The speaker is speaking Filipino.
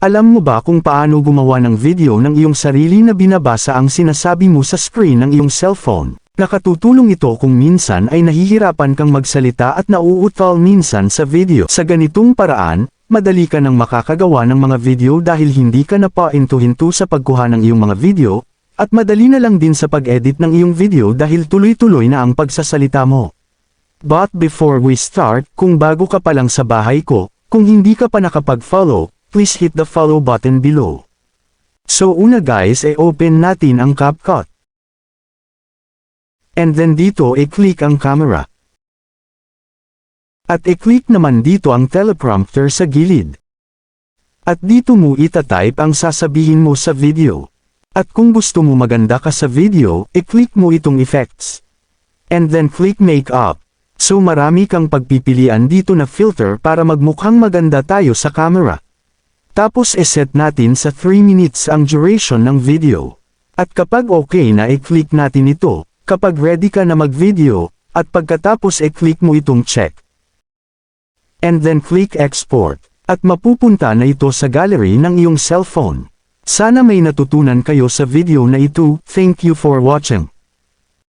Alam mo ba kung paano gumawa ng video ng iyong sarili na binabasa ang sinasabi mo sa screen ng iyong cellphone? Nakatutulong ito kung minsan ay nahihirapan kang magsalita at nauutal minsan sa video. Sa ganitong paraan, madali ka nang makakagawa ng mga video dahil hindi ka na painto-hinto sa pagkuha ng iyong mga video, at madali na lang din sa pag-edit ng iyong video dahil tuloy-tuloy na ang pagsasalita mo. But before we start, kung bago ka pa lang sa bahay ko, kung hindi ka pa nakapag-follow, please hit the follow button below. So una guys e open natin ang CapCut. And then dito i-click ang camera. At i-click naman dito ang teleprompter sa gilid. At dito mo itatype ang sasabihin mo sa video. At kung gusto mo maganda ka sa video, i-click mo itong effects. And then click make up. So marami kang pagpipilian dito na filter para magmukhang maganda tayo sa camera. Tapos iset natin sa 3 minutes ang duration ng video. At kapag okay na i-click natin ito, kapag ready ka na mag-video, at pagkatapos i-click mo itong check. And then click export. At mapupunta na ito sa gallery ng iyong cellphone. Sana may natutunan kayo sa video na ito, thank you for watching.